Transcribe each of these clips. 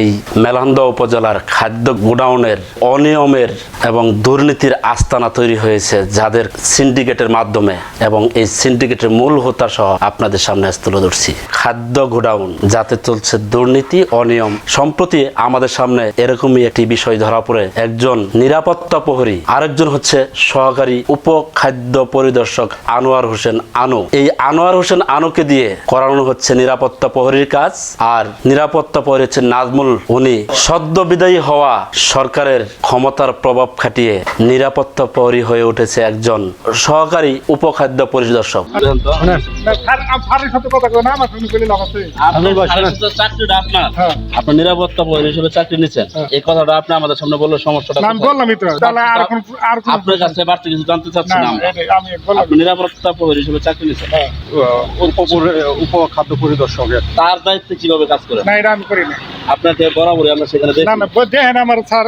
এই মেলহন্দ উপজেলার খাদ্য গোডাউনের অনিয়মের এবং দুর্নীতির আস্তানা তৈরি হয়েছে যাদের সিন্ডিকেটের মাধ্যমে এবং এই সিন্ডিকেটের মূল হোতা সহ আপনাদের সামনে আজ তুলে ধরছি। খাদ্য গোডাউন, যাতে চলছে দুর্নীতি, অনিয়ম, সম্প্রতি আমাদের সামনে এরকমই একটি বিষয় ধরা পড়ে। একজন নিরাপত্তা প্রহরী, আরেকজন হচ্ছে সহকারী উপ খাদ্য পরিদর্শক আনোয়ার হোসেন আনু। এই আনোয়ার হোসেন আনুকে দিয়ে করানো হচ্ছে নিরাপত্তা প্রহরীর কাজ আর নিরাপত্তা প্রহরী হচ্ছে নাজমুল উনি। সদ্য বিদায়ী হওয়া সরকারের ক্ষমতার প্রভাব খাটিয়ে নিরাপত্তা প্রহরী হয়ে উঠেছে একজন সহকারী উপখাদ্য পরিদর্শক। আপনার হ্যাঁ। আপনি নিরাপত্তা প্রহরী হিসেবে চাকরি নিচ্ছেন। হ্যাঁ। এই কথাটা আপনি আমাদের সামনে বললে সমস্যাটা আপনার কাছে বাড়তি কিছু জানতে চাচ্ছি না আপনি নিরাপত্তা প্রহরী হিসেবে চাকরি হ্যাঁ। উপ খাদ্য পরিদর্শকের তার দায়িত্বে কীভাবে কাজ করেন? না এটা আমি করি না। আপনাকে বরাবরই আমরা সেখানে দেখি। না না দেখেন আমার স্যার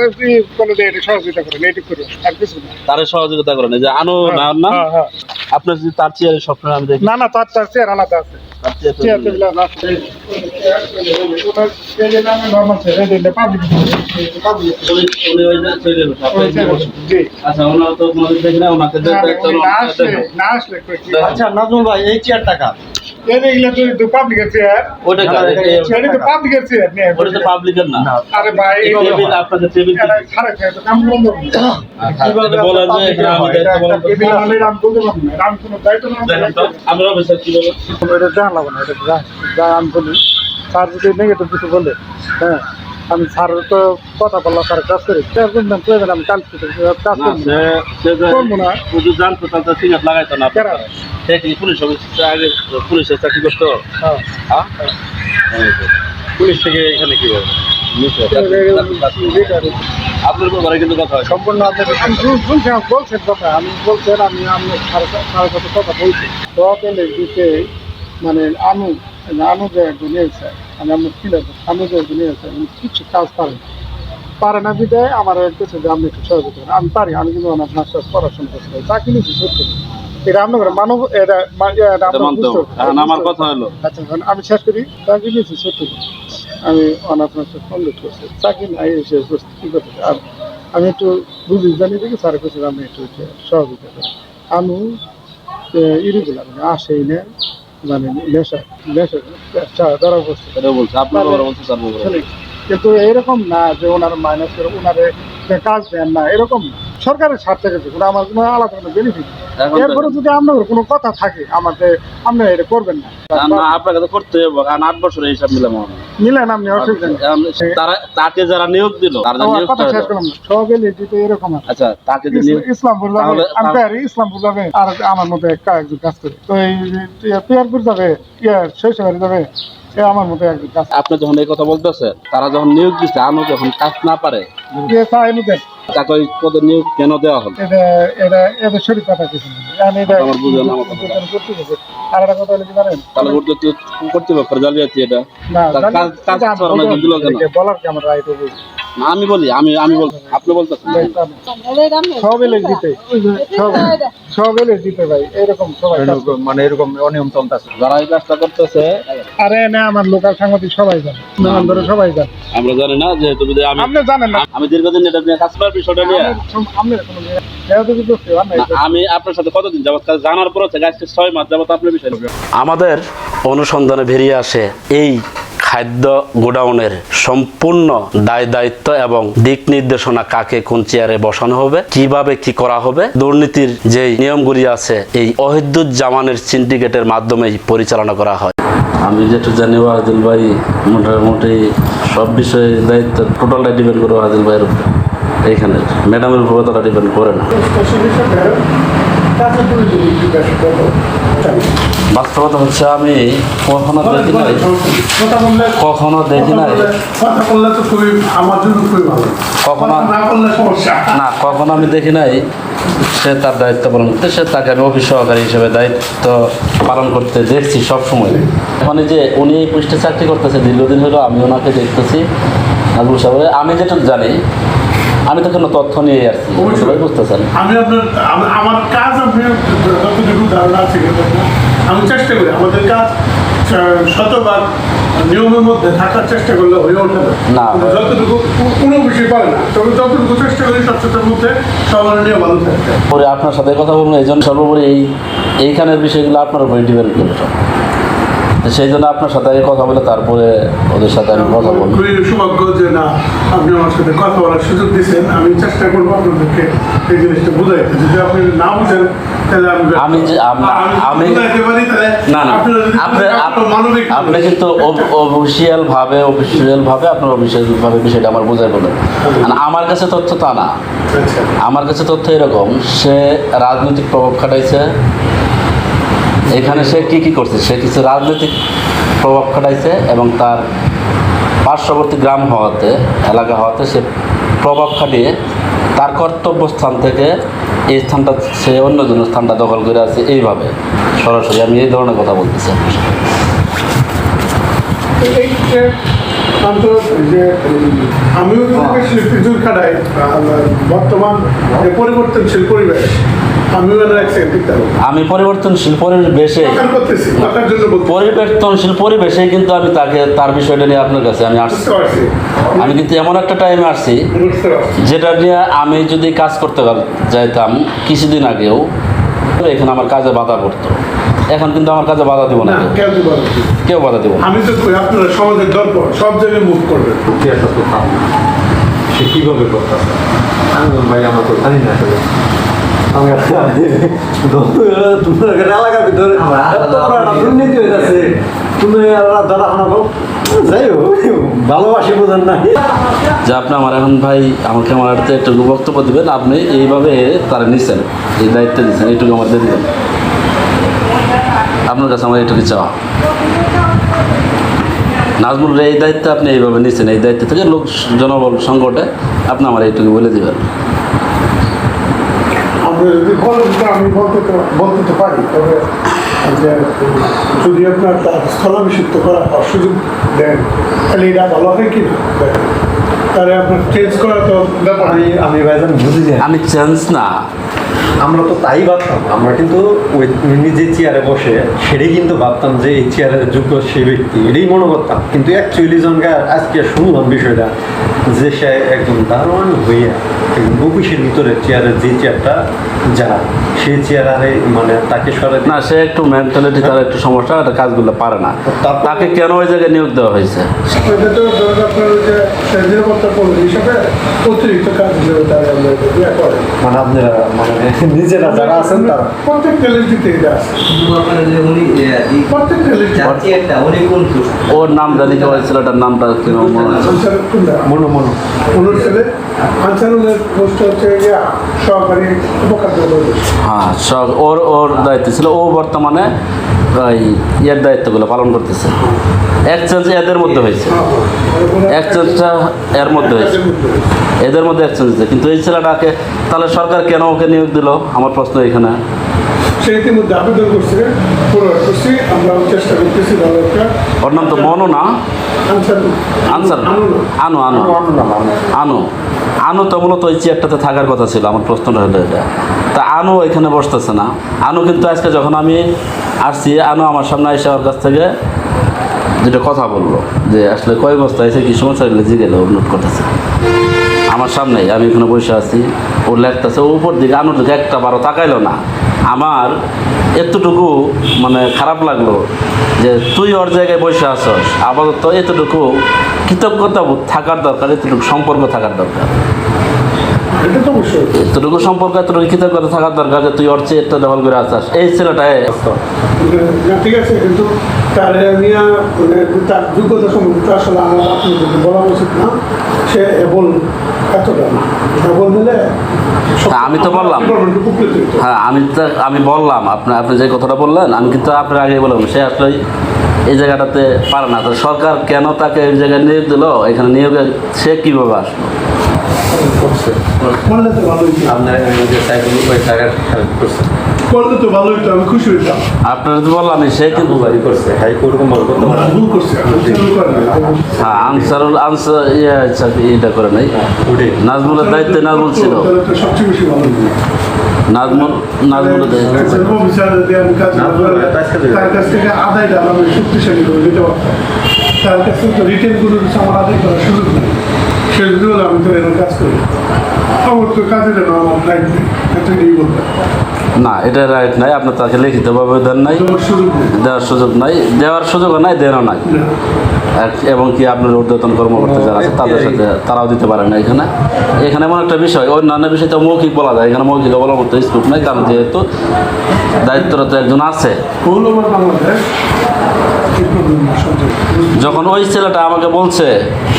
কোনো এটা সহযোগিতা করেন এটি করি আর কিছু না। তারে সহযোগিতা করেন যে আনো না না? হ্যাঁ, হ্যাঁ। আপনার যদি তার চেয়ারে সবসময় আমি দেখি। না না তার তার চেয়ার আলাদা আছে। আচ্ছা আচ্ছা নাজমুল ভাই এই চেয়ার টাকা এর এগুলো তো পাবলিকের চেয়ার ওটা কার? এটা- তো পাবলিকের চেয়ার নিয়ে ওটা তো পাবলিকের না। আরে ভাই টেবিল আপনাকে টেবিল খারাপ তো কাম বন্ধ কীভাবে বলেন যে এখানে আমি এটা দেখতে একটা বলেন তো। টেবিল আনলে রাম বলতে পারব না। রাম কোনো দায়িত্ব না। আমরা কি এটা না এটা যা। যা আমি বলি স্যার যদি নেগেটিভ কিছু বলে হ্যাঁ আমি স্যার তো কথা বললাম স্যার কাজ করি বললাম প্রয়োজন আমি কাজ করি কাজ করব। না। যদি জানতো তাহলে সিগারেট লাগাইতো না। পুলিশ আগে পুলিশের চাকরি করতো? হ্যাঁ। হ্যাঁ? পুলিশ থেকে এখানে কি হবে আপনার ব্যাপারে কিন্তু কথা হয় সম্পূর্ণ আপনাদের আমি আমি বলছেন কথা। আমি বলছেন আমি আমি কথা বলছি। তো দিতে মানে আনু যে একজন নিয়েছে আমি আমার ছিল আনু যে একজন নিয়েছে আমি কিছু কাজ পারে না। পারে না বিদায় আমার কাছে যে আপনি একটু সহযোগিতা করেন। আমি পারি আমি কিন্তু আমার মাস্টার পড়াশোনা পারি চাকরি সত্যি এটা আপনার মানব এটা আমার কথা হলো। আচ্ছা আমি শেষ করি চাকরি নিয়েছি সত্যি আমি কমপ্লিট করছি। চাকরি নাই এসে করছি কী করতে আর আমি একটু বুঝি জানি দেখি স্যার কাছে আমি একটু সহযোগিতা করি আমি ইরিগুলা মানে আসেই না মানে নেশা নেশা বসছে বলছে আপনার তার কিন্তু এরকম না যে ওনার মাইনাস করে ওনারে কাজ দেন না এরকম না। সরকারের স্বার্থে গেছে কোনো আমার কোনো আলাদা কোনো বেনিফিট এরপরে যদি আপনার কোনো কথা থাকে আমাদের আপনি এটা করবেন না। আপনাকে তো করতে হবে কারণ আট বছর হিসাব মিলাম আমরা। নিলেন আপনি অসুবিধা তারা তাকে যারা নিয়োগ দিল কথা শেষ করলাম সব এরকম আচ্ছা তাকে যে ইসলামপুর যাবে আমি পারি ইসলামপুর যাবে আর আমার মতো একজন কাজ করে। তো এই পিয়ারপুর যাবে ইয়ার শৈশবাড়ি যাবে আমার মতো একজন কাজ আপনি যখন এই কথা বলতেছেন তারা যখন নিয়োগ দিচ্ছে আমি যখন কাজ না পারে। তাকে ওই পদে নিয়োগ কেন দেওয়া হলো? এটা এটা শরীর কথা কিছু না। আমি এটা আমার বুঝলাম আমার কথা। করতে আর একটা কথা বলতে তাহলে ভোট দিতে কর্তৃপক্ষের জালিয়াতি এটা? না কাজ- কাজ আমি দিল কেন? বলার কি আমার রাইট হবে আমি বলি আমি আমি বল আপনি বলতেছেন। সব দিতে সব সব দিতে ভাই এরকম সবাই মানে এরকম অনিয়ম চলতেছে। যারা এই কাজটা করতেছে আরে না আমার লোকাল সাংবাদিক সবাই জানে নাম ধরে সবাই জানে। আমরা জানি না যেহেতু যদি আমি আপনি জানেন না। আমি দীর্ঘদিন এটা নিয়ে কাজ করার বিষয়টা নিয়ে আমি আপনার সাথে কতদিন যাবত কাজ জানার পর থেকে আজকে ছয় মাস যাবত আপনার বিষয় আমাদের অনুসন্ধানে বেরিয়ে আসে এই খাদ্য গোডাউনের সম্পূর্ণ দায় দায়িত্ব এবং দিক নির্দেশনা কাকে কোন চেয়ারে বসানো হবে কীভাবে কি করা হবে দুর্নীতির যে নিয়মগুলি আছে এই অহিদুজ্জামানের সিন্ডিকেটের মাধ্যমেই পরিচালনা করা হয়। আমি যেটু জানি ওয়াহিদুল ভাই মোটামুটি সব বিষয়ে দায়িত্ব টোটালটা ডিপেন্ড করে ওয়াহিদুল ভাইয়ের উপরে। এইখানে ম্যাডামের উপর তারা ডিপেন্ড করে না। বাস্তবতা হচ্ছে আমি কখনো দেখি নাই। কখনো দেখি নাই। কখনো না কখনো আমি দেখি নাই। সে তার দায়িত্ব পালন করতে সে তাকে আমি অফিস সহকারী হিসেবে দায়িত্ব পালন করতে দেখছি সব সময় এই যে উনি এই পোস্টে চাকরি করতেছে দীর্ঘদিন হলো আমি ওনাকে দেখতেছি। আমি যেটুকু জানি আমি তো কোনো তথ্য নিয়ে আসছি বুঝতেছেন। আমি আপনার আমার কাজ আপনি ধারণা আছে আমি চেষ্টা করি আমাদের কাজ শতভাগ নিয়মের মধ্যে থাকার চেষ্টা করলে হয়ে ওঠে না। যতটুকু কোনো বিষয় পারে না তবে যতটুকু চেষ্টা করি স্বচ্ছতার মধ্যে সবার নিয়ে ভালো থাকতে। পরে আপনার সাথে কথা বলব এই জন্য সর্বোপরি এই এইখানের বিষয়গুলো আপনার উপরে ডিপেন্ড করে সব। তো সেই জন্য আপনার সাথে আগে কথা বলে তারপরে ওদের সাথে আমি কথা বলব। খুবই সৌভাগ্য যে না আপনি আমার সাথে কথা বলার সুযোগ দিচ্ছেন আমি চেষ্টা করব আপনাদেরকে এই জিনিসটা বুঝাইতে। যদি আপনি না বুঝেন আমি না না। আপনি কিন্তু অফিসিয়াল ভাবে অফিসিয়াল ভাবে আপনার অফিসিয়াল ভাবে বিষয়টা আমার বোঝাই বলেন আমার কাছে তথ্য তা না। আচ্ছা। আমার কাছে তথ্য এরকম সে রাজনৈতিক প্রভাব খাটাইছে এখানে সে কি কি করছে সে কিছু রাজনৈতিক প্রভাব খাটাইছে এবং তার পার্শ্ববর্তী গ্রাম হওয়াতে, এলাকা হওয়াতে সে প্রভাব খাটিয়ে তার কর্তব্য স্থান থেকে এই স্থানটা, সে অন্যজনের স্থানটা দখল করে আছে এইভাবে সরাসরি আমি এই ধরনের কথা বলতেছি আপনার সাথে। তো এই যে যে, আমিও শিল্পী জোর খাটাই বর্তমান পরিবর্তনশীল পরিবেশ আমি পরিবর্তনশীল পরিবেশে দরকার করতেছি দরকার জন্য বলতে পরিবর্তনশীল পরিবেশে কিন্তু আমি তাকে তার বিষয়টা নিয়ে আপনার কাছে আমি আসছি। আমি কিন্তু এমন একটা টাইমে আসছি যেটা নিয়ে আমি যদি কাজ করতে পার- যাইতাম কিছুদিন আগেও এখানে আমার কাজে বাধা পড়তো। এখন কিন্তু আমার কাজে বাধা দিব না কেউ। বাধা দিব না। আমি তো কই আপনারা সমাজের দর্পণ সব জায়গায় মুভ করবেন। সে কীভাবে বললাম, ভাই আমরা তো জানি না এলাকার ভিতরে। তুমি ধরা যাই হোক ভালোবাসি বোঝেন না। যে আপনি আমার এখন ভাই আমাকে আমার একটু বক্তব্য দিবেন আপনি এইভাবে তারা নিচ্ছেন এই দায়িত্ব দিচ্ছেন এইটুকু আমার দিয়ে দিবেন। আপনার কাছে আমার এইটুকু চাওয়া। নাজমুল এই দায়িত্ব আপনি এইভাবে নিচ্ছেন এই দায়িত্ব থেকে লোক জনবল সংকটে আপনি আমার এইটুকু বলে দিবেন। যদি আমি বলতে পারি তবে যদি আপনার স্থলাভিষিক্ত করার সুযোগ দেন তাহলে এটা ভালো হয় কি তাহলে আপনার চেঞ্জ করা তো ব্যাপার আমি আমি ভাইজান বুঝি না। আমি চেঞ্জ না আমরা তো তাই ভাবতাম। আমরা কিন্তু ওই যে চেয়ারে বসে, সেটাই কিন্তু ভাবতাম যে এই চেয়ারের যোগ্য সে ব্যক্তি। এটাই মনে করতাম। কিন্তু অ্যাকচুয়ালি জনকে আজকে শুনলাম বিষয়টা যে সে একদম দারোয়ান হইয়া অফিসের ভিতরে চেয়ারের যে চেয়ারটা যারা সেই চেয়ারে মানে তাকে সরাই না সে একটু মেন্টালিটি তার একটু সমস্যা একটা কাজগুলো পারে না। তাকে কেন ওই জায়গায় নিয়োগ দেওয়া হয়েছে? যে অতিরিক্ত কাজ ইয়ে করে। মানে আপনারা মানে নিজেরা যারা আছেন তারা। প্রত্যেক উনি কোন পোস্ট ওর নাম জানি কি ছেলেটার নামটা মনে মনো। মনো ছেলে? আনসারুলের পোস্ট হচ্ছে সহকারী হ্যাঁ ওর ওর দায়িত্ব ছিল ও বর্তমানে ওই ইয়ের দায়িত্বগুলো পালন করতেছে। এক্সচেঞ্জ এদের মধ্যে হয়েছে। এক্সচেঞ্জটা এর মধ্যে হয়েছে। এদের মধ্যে এক্সচেঞ্জ হয়েছে। কিন্তু এই ছেলেটাকে তাহলে সরকার কেন ওকে নিয়োগ দিল? আমার প্রশ্ন এখানে। ইতিমধ্যে আবেদন করছে করছি আমরা চেষ্টা করতেছি ভালো একটা। ওর নাম তো মনো না? আনসার। আনসার। আনু আনো। আনো। আনো তো মূলত ওই চেয়ারটাতে থাকার কথা ছিল, আমার প্রশ্নটা হলো এটা। তা আনু ওইখানে বসতেছে না। আনু কিন্তু আজকে যখন আমি আসছি, আনু আমার সামনে এসে ওর কাছ থেকে যেটা কথা বলল, যে আসলে কয় বস্তা এসে কি সমস্যা এগুলো জিগেলে নোট করতেছে। আমার সামনেই আমি এখানে বসে আছি, ও লেখতেছে উপর দিকে আনুর দিকে একটা বারো তাকাইলো না। আমার এতটুকু মানে খারাপ লাগল যে তুই ওর জায়গায় বসে আসস আপাতত এতটুকু কৃতজ্ঞতা থাকার দরকার এতটুকু সম্পর্ক থাকার দরকার। এতটুকু সম্পর্ক এতটুকু কৃতজ্ঞতা থাকার দরকার যে তুই ওর চেয়ে একটা দখল করে আসাস এই ছেলেটা এ- ঠিক আছে কিন্তু তার মানে তার যোগ্যতা তো আসলে আমার আপনাদের বলা উচিত না। সে এবল আমি তো বললাম। হ্যাঁ আমি তো আমি বললাম আপনি আপনি যে কথাটা বললেন আমি কিন্তু আপনার আগে বললাম সে আসলে জায়গাটাতে পারে না। তো সরকার কেন তাকে এই জায়গায় নিয়োগ দিল? এখানে নিয়োগে সে কীভাবে আসলো? মনে হতে ভালো হইতো। আপনারা যে সাইকেল ওই টাকার খেয়াল করছেন। করলে তো ভালো হইতো আমি খুশি হইতাম। আপনারা তো বললাম সে কিন্তু বাড়ি করছে। হাই ওরকম ভালো করতে পারে ভুল করছে আমি চালু করে না। হ্যাঁ আনসারুল আনসার ইয়ে চাকরি এটা করে নাই। নাজমুলের দায়িত্বে নাজমুল ছিল। সবচেয়ে বেশি ভালো নাজমুল নাজমুলের দায়িত্ব। বিচার যদি আমি কাজ নাজমুল তার কাছ থেকে আদায় আমি শক্তিশালী করে দিতে পারতাম। তার কাছে তো রিটেনগুলো আমার আদায় করার সুযোগ নেই। সে যদি বলে আমি তো এরকম কাজ করি। আমার তো কাজের আমার লাইফ না এটা রাইট নাই আপনার তাকে লিখিতভাবে দেন নাই তোমার সুযোগ নেই। দেওয়ার সুযোগ নাই দেওয়ার সুযোগও নাই দেওয়ারও নাই। এবং কি আপনার ঊর্ধ্বতন কর্মকর্তা যারা আছে তাদের সাথে তারাও দিতে পারে না এখানে। এখানে এমন একটা বিষয় অন্যান্য বিষয় তো মৌখিক বলা যায় এখানে মৌখিক বলার মতো স্কোপ নাই কারণ যেহেতু দায়িত্বরত একজন আছে। যখন ওই ছেলেটা আমাকে বলছে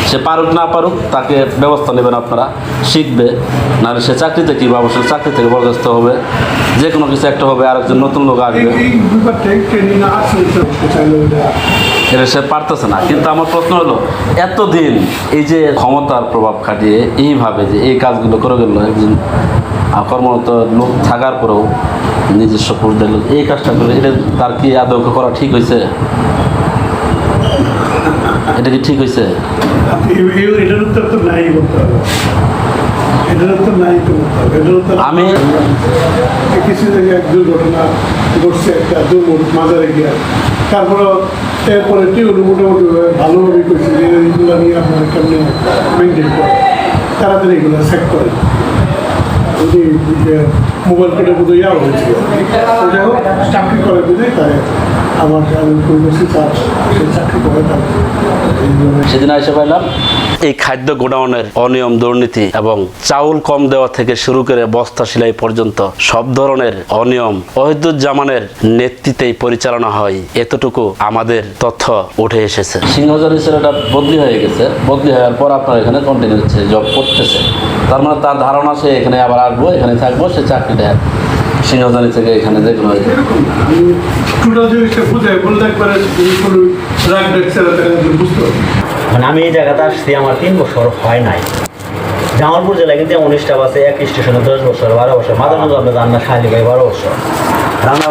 সে পারুক না পারুক তাকে ব্যবস্থা নেবেন আপনারা। শিখবে নাহলে সে চাকরিতে কী পাবো সে চাকরি থেকে বরখাস্ত হবে। যে কোনো কিছু একটা হবে আরেকজন নতুন লোক আসবে। এটা সে পারতেছে না। কিন্তু আমার প্রশ্ন হলো এতদিন এই যে ক্ষমতার প্রভাব খাটিয়ে এইভাবে যে এই কাজগুলো করে গেল একজন কর্মরত লোক থাকার পরেও নিজস্ব পুরুষদের লোক এই কাজটা করে এটা তার কি আদৌ করা ঠিক হয়েছে? এটা কি ঠিক হয়েছে? এটার তো নাই বলতে হবে এটার উত্তর নাই তো হবে এটার উত্তর আমি কিছু জায়গায় এক দুর্ঘটনা ঘটছে একটা দুর্ঘট মাজারে গিয়া তারপরে এরপরে টিউন মোটামুটি ভালোভাবে করছে যে এইগুলো নিয়ে আপনার কেমনি মেনটেন করে। তাড়াতাড়ি এগুলো সেট করে মোবাইল কেটে বোধহয় ইয়া হয়েছিল। যাই হোক চাকরি করে বুঝে তাই। সেদিন এসে পাইলাম, এই খাদ্য গোডাউনের অনিয়ম দুর্নীতি এবং চাউল কম দেওয়া থেকে শুরু করে বস্তা সেলাই পর্যন্ত সব ধরনের অনিয়ম ওহিদুজ্জামানের নেতৃত্বেই পরিচালনা হয়। এতটুকু আমাদের তথ্য উঠে এসেছে। সিংহজারি ছেলেটা বদলি হয়ে গেছে। বদলি হওয়ার পর আপনার এখানে কন্টিনিউ হচ্ছে জব করতেছে। তার মানে তার ধারণা, সে এখানে আবার আসব, এখানে থাকব, সে চাকরিটা সিংহজারি থেকে এখানে দেখুন আর মানে আমি এই জায়গাতে আসছি, আমার তিন বছর হয় নাই। জামালপুর জেলায় কিন্তু স্টাফ আছে এক স্টেশনে দশ বছর, বারো বছর মাদারগঞ্জ আপনি জান না শালি ভাই বারো বছর। রান্না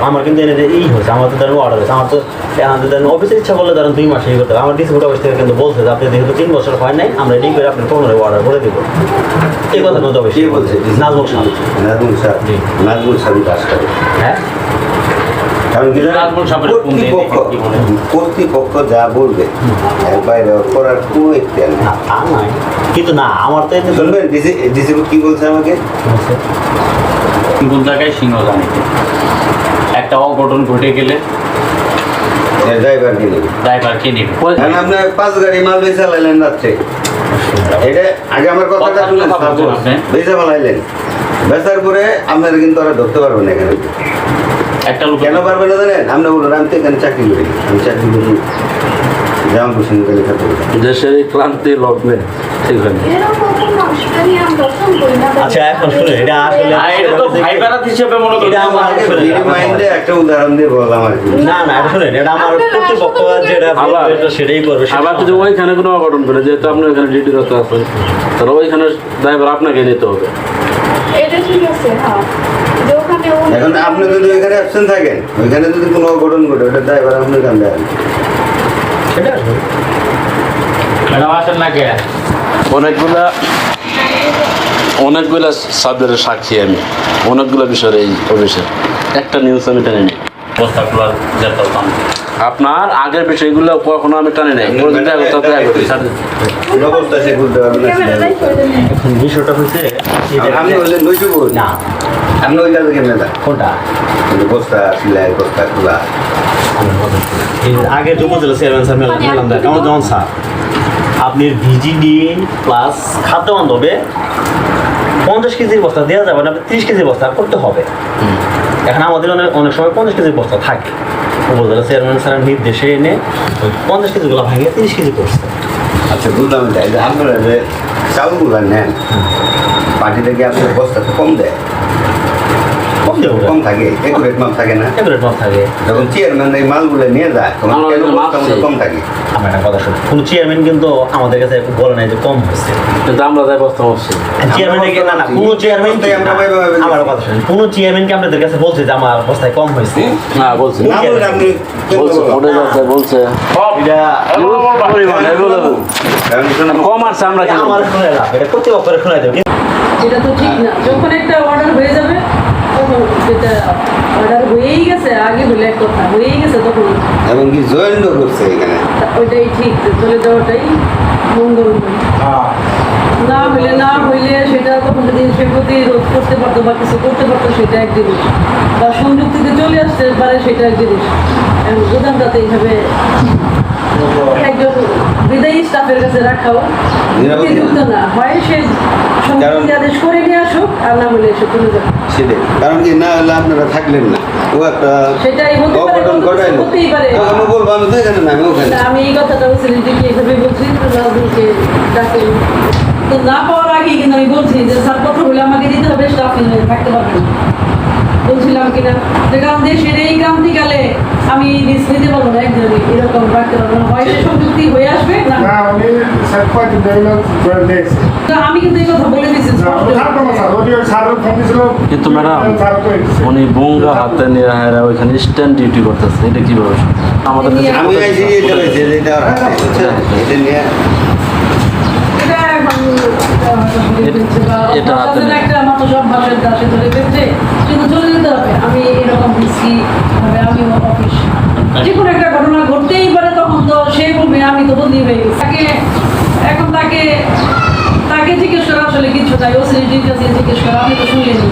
আমার কিন্তু এনে এই হয়েছে আমার তো ধরেন অর্ডার হয়েছে আমার তো আমাদের ধরেন অফিসের ইচ্ছা করলে ধরেন দুই মাসে করতে আমার ডিসিপুট অফিস থেকে কিন্তু বলছে যে আপনি যেহেতু তিন বছর হয় নাই আমরা রেডি করে আপনি পনেরো অর্ডার করে দেবো। এই কথা কিন্তু অবশ্যই। বলছে? নাজমুল সাহেব। নাজমুল সাহেব। জি। নাজমুল সাহেব কাজ করে হ্যাঁ? কর্তৃপক্ষ যা বলবে করার কোনো নেই। কিন্তু না আমার তো শুনবেন ডিসি কি বলছে আমাকে? কোন জায়গায় সিংহ জানিতে একটা অঘটন ঘটে গেলে ড্রাইভার ড্রাইভার কে নেবে। পাঁচ গাড়ি মাল বেচা লাইলেন রাত্রে। এটা আগে আমার কথাটা বেচা ফেলাইলেন। বেচার পরে আপনারা কিন্তু ওরা ধরতে পারবেন এখানে। একটা লোক কেন পারবেন না জানেন? আমরা বলুন আমি তো এখানে চাকরি করি। আমি চাকরি করি। জামালপুর সিঙ্গেল খাতে দেশের এই ক্লান্তি লগ্নে ঠিক হয় আচ্ছা এখন শুনুন এটা আসলে এটা তো ভাই হিসেবে মনে করি। এটা আমার মাইন্ডে একটা উদাহরণ দিয়ে বললাম আর কি। না না এটা এটা আমার কর্তৃপক্ষ যেটা এটা সেটাই করবে সেটা আবার যদি ওইখানে কোনো অঘটন করে যেহেতু আপনি ওইখানে ডিউটিরত আছেন তাহলে ওইখানে ড্রাইভার আপনাকে নিতে হবে। এটা ঠিক আছে হ্যাঁ। যে ওখানে উনি- এখন আপনি যদি ওইখানে অ্যাবসেন্ট থাকেন ওইখানে যদি কোনো অঘটন ঘটে ওটা ড্রাইভার আপনি কান অনেকগুলা অনেকগুলা সাবজেক্টের সাক্ষী আমি। অনেকগুলো বিষয়ের এই অফিসে একটা নিউজ আমি টেনে নিই। আপনার আগের বিষয়গুলো কখনো আমি টানি নাই। বিষয়টা হচ্ছে আপনি বললেন না। আপনি ওই কাজে কেমন না কোনটা? বস্তা সিলাই বস্তা খোলা। আগে উপজেলা চেয়ারম্যান স্যার মেলাম আমার যেমন স্যার আপনি ভিজিডি প্লাস খাদ্য বান্ধবে পঞ্চাশ কেজির বস্তা দেওয়া যাবে না আপনি তিরিশ কেজির বস্তা করতে হবে। এখন আমাদের অনেক অনেক সময় পঞ্চাশ কেজির বস্তা থাকে। উপজেলা চেয়ারম্যান স্যার নির্দেশে এনে ওই পঞ্চাশ কেজিগুলো ভাঙিয়ে তিরিশ কেজি করছে। আচ্ছা বুঝলাম এই যে আপনারা যে চাউলগুলো নেন পার্টি থেকে আপনার বস্তা তো কম দেয়? কম থাকে একুরেট মাপ থাকে না। মাপ থাকে। যখন চেয়ারম্যান এই মালগুলো নিয়ে যায় তখন। কম থাকে। আমার একটা কথা শুনুন কোনো চেয়ারম্যান কিন্তু আমাদের কাছে বলে নাই যে কম হয়েছে কিন্তু আমরা যাই বস্তা বসছি। চেয়ারম্যানকে না না কোনো চেয়ারম্যান আমরা আমার কথা শুনুন কোনো চেয়ারম্যানকে আপনাদের কাছে বলছে যে আমার অবস্থায় কম হয়েছে? না বলছি। না বললে আপনি বলছে ওটা যাচ্ছে বলছে। এটা পরিমাণ এগুলো কম আসছে আমরা কি আমার শুনে এটা তো ঠিক না। যখন একটা অর্ডার হয়ে যাবে সেটা অর্ডার হয়েই গেছে আগে হলে এক কথা হয়েই গেছে তখন। এমনকি জয়েন্টও করছে এখানে। ওইটাই ঠিক চলে যাওয়াটাই মঙ্গল না হইলে না হইলে সেটা তখন যদি সে প্রতিরোধ করতে পারতো বা কিছু করতে পারতো সেটা এক জিনিস। বা সংযুক্তিতে চলে আসতে পারে সেটা এক জিনিস। এখন গোদামটাতে এইভাবে একজন বিদায়ী স্টাফের কাছে রাখাও। নিরাপত্তা। না হয় সে আদেশ করে নিয়ে আসুক আর না হলে সে চলে যাবে। সেটাই। কারণ কি না হলে আপনারা থাকলেন না। ও একটা সেটাই অঘটন ঘটাইলো। আমি বলব আমি তো এখানে না আমি ওখানে। আমি এই কথাটা বলছি এভাবে বলছি তো ডাকেন তো না পাওয়ার আগেই কিন্তু আমি বলছি যে স্যার কথা বলে আমাকে দিতে হবে স্টাফ থাকতে পারবেন না। বলছিলাম কিনা যে কারণ দেশের এই ক্রান্তিকালে আমি রিস্ক নিতে পারব না একজনই এরকম রাখতে পারব না হয় সে সংযুক্তি হয়ে আসবে না আমি কিন্তু এই কথা বলে দিচ্ছি কিন্তু ম্যাডাম। উনি বঙ্গা হাতে নিয়ে ওইখানে স্ট্যান্ড ডিউটি করতেছে এটা কীভাবে? আমাদের আমি? এটা নিয়ে এটা। একটা মাত্র সব ভাষার দাসে ধরে ফেলছে কিন্তু চলে যেতে হবে। আমি এরকম রিস্কি আমি অফিস যে কোনো একটা ঘটনা ঘটতেই পারে তখন তো সে বলবে আমি তো বদলি হয়ে গেছি। তাকে এখন তাকে তাকে জিজ্ঞেস করা আসলে কিছু তাই। ও সিনিটির কাছে জিজ্ঞেস করা আমি তো শুনলেনি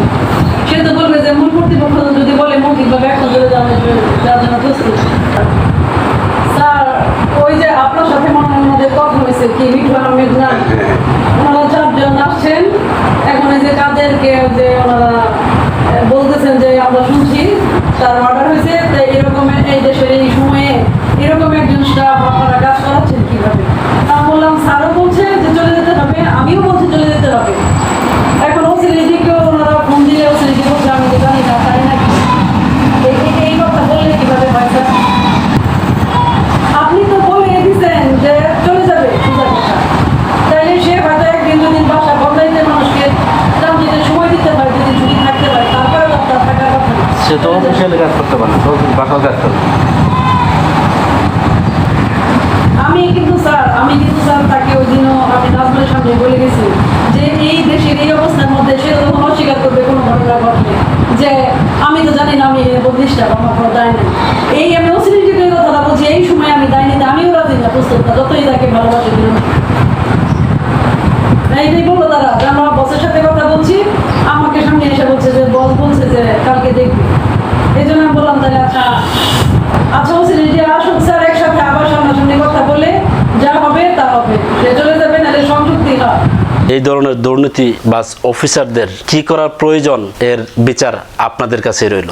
সে তো বলবে যে মূল কর্তৃপক্ষ যদি বলে মৌখিকভাবে এখন চলে যাওয়া যাওয়ার জন্য প্রস্তুত। স্যার ওই যে আপনার সাথে মনে হয় ওনাদের কথা হয়েছে কি মিঠু আহমেদ না চারজন আসছেন, এখন এই যে কাদেরকে যে ওনারা বলতেছেন যে আমরা শুনছি, তার অর্ডার হয়েছে, তাই এরকম এই দেশের এই সময়ে এরকম একজন স্টাফ আপনারা কাজ করাচ্ছেন কীভাবে? তা বললাম, স্যারও বলছে যে চলে যেতে হবে, আমিও বলছি চলে যেতে হবে এখন ও সিলিটিকেও ওনারা ফোন দিলে ও সিলিটি বলছে আমি তো জানি না তাই নাকি এই- এই- এই কথা বললে কীভাবে হয় স্যার আপনি তো বলে দিচ্ছেন যে চলে যাবে সোজা কথা তাইলে সে হয়তো একদিন দুদিন বাসা বদলাইতে মানুষকে ট্রানজিটে সময় দিতে পারে যদি ছুটি থাকতে পারে তারপরে আপনার থাকার কথা না। সে তো অফিসিয়ালি কাজ করতে পারে না তো বাসাও কাজ করবে আমি কিন্তু স্যার আমি কিন্তু স্যার তাকে ওই দিনও আমি নাজমের সামনে বলে গেছি যে এই দেশের এই অবস্থার মধ্যে সে তো তখন অস্বীকার করবে কোনো ঘটনা ঘটলে যে আমি তো জানি না আমি বদলিশটা আমার কোনো দায় নেই এই আমি অসিলিটিকে এই কথাটা বলছি এই সময় আমি দায় নিতে আমিও রাজি না প্রস্তুত না যতই তাকে ভালোবাসে দিলাম এইটাই বলল তারা যে আমরা বসের সাথে কথা বলছি আমাকে সামনে এসে বলছে যে বস বলছে যে কালকে দেখবি এই জন্য আমি বললাম তাহলে আচ্ছা আচ্ছা বলছি যে আসুক স্যার একসাথে আবার সামনাসামনি কথা বলে যা হবে তা হবে যে চলে যাবে নাহলে সংযুক্তি হয় এই ধরনের দুর্নীতি বাস অফিসারদের কি করার প্রয়োজন এর বিচার আপনাদের কাছে রইল।